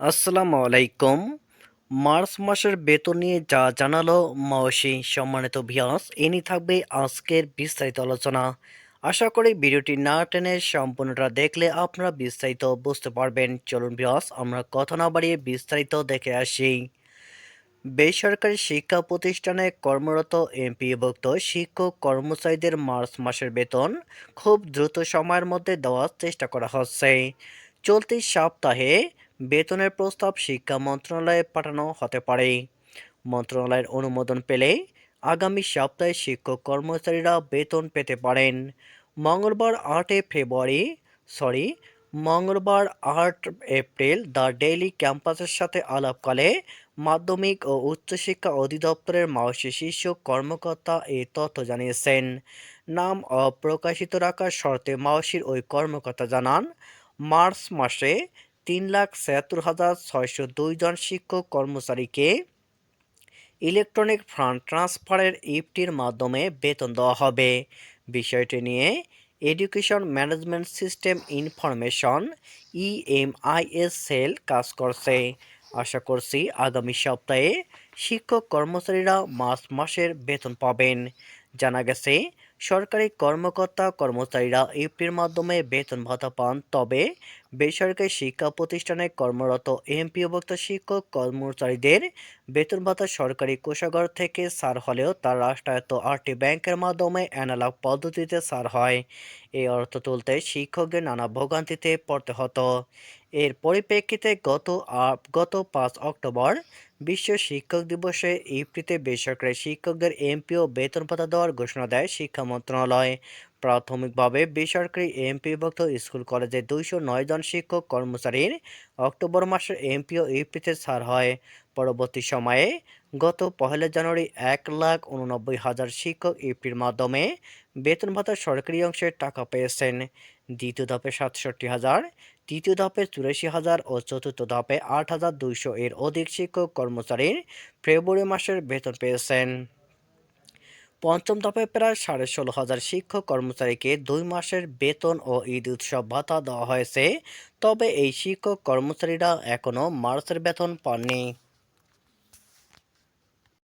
আসসালামু আলাইকুম। মার্চ মাসের বেতন নিয়ে যা জানালো মাওসি সম্মানিত ভিয়াস এনি থাকবে আজকের বিস্তারিত আলোচনা। আশা করি ভিডিওটি না টেনে সম্পূর্ণটা দেখলে আপনারা বিস্তারিত বুঝতে পারবেন। চলুন ভিয়াস আমরা কথা না বাড়িয়ে বিস্তারিত দেখে আসি। বেসরকারি শিক্ষা প্রতিষ্ঠানে কর্মরত এমপিভুক্ত শিক্ষক কর্মচারীদের মার্চ মাসের বেতন খুব দ্রুত সময়ের মধ্যে দেওয়ার চেষ্টা করা হচ্ছে। চলতি সপ্তাহে বেতনের প্রস্তাব শিক্ষা মন্ত্রণালয়ে পাঠানো হতে পারে। মন্ত্রণালয়ের অনুমোদন পেলে আগামী সপ্তাহে শিক্ষক কর্মচারীরা বেতন পেতে পারেন। মঙ্গলবার আটই ফেব্রুয়ারি, সরি, মঙ্গলবার আট এপ্রিল দ্য ডেইলি ক্যাম্পাসের সাথে আলাপকালে মাধ্যমিক ও উচ্চশিক্ষা অধিদপ্তরের মাওসী শীর্ষ কর্মকর্তা এই তথ্য জানিয়েছেন। নাম অপ্রকাশিত রাখার শর্তে মাওসির ওই কর্মকর্তা জানান, মার্চ মাসে তিন লাখ ছিয়াত্তর হাজার ছয়শো দুই জন শিক্ষক কর্মচারীকে ইলেকট্রনিক ফান্ড ট্রান্সফারের ইফটির মাধ্যমে বেতন দেওয়া হবে। বিষয়টি নিয়ে education management system information, EMIS cell কাজ করছে। আশা করছি আগামী সপ্তাহে শিক্ষক কর্মচারীরা মার্চ মাসের বেতন পাবেন। জানা গেছে, সরকারি কর্মকর্তা কর্মচারীরা ইফটির মাধ্যমে বেতন ভাতা পান, তবে বেসরকারি শিক্ষা প্রতিষ্ঠানে কর্মরত এমপিওভুক্ত শিক্ষক কর্মচারীদের বেতন ভাতা সরকারি কোষাগার থেকে সার হলেও তার রাষ্ট্রায়ত্ত আটটি ব্যাংকের মাধ্যমে অ্যানালগ পদ্ধতিতে সার হয়। এই অর্থ তুলতে শিক্ষকদের নানা ভোগান্তিতে পড়তে হতো। এর পরিপ্রেক্ষিতে গত গত পাঁচ অক্টোবর বিশ্ব শিক্ষক দিবসে ইফটিতে বেসরকারি শিক্ষকদের এমপিও বেতন ভাতা দেওয়ার ঘোষণা দেয় শিক্ষা মন্ত্রণালয়। প্রাথমিকভাবে বেসরকারি এমপিভুক্ত স্কুল কলেজে দুইশো নয় জন শিক্ষক কর্মচারীর অক্টোবর মাসের এমপিও ইউপিতে ছাড় হয়। পরবর্তী সময়ে গত পহেলা জানুয়ারি এক লাখ উননব্বই হাজার শিক্ষক ইউপির মাধ্যমে বেতন ভাতার সরকারি অংশের টাকা পেয়েছেন। দ্বিতীয় ধাপে সাতষট্টি হাজার, তৃতীয় ধাপে চুরাশি হাজার ও চতুর্থ ধাপে আট হাজার দুইশো এর অধিক শিক্ষক কর্মচারীর ফেব্রুয়ারি মাসের বেতন পেয়েছেন। পঞ্চম দফে প্রায় সাড়ে ষোলো হাজার শিক্ষক কর্মচারীকে দুই মাসের বেতন ও ঈদ উৎসব ভাতা দেওয়া হয়েছে। তবে এই শিক্ষক কর্মচারীরা এখনও মার্চের বেতন পাননি।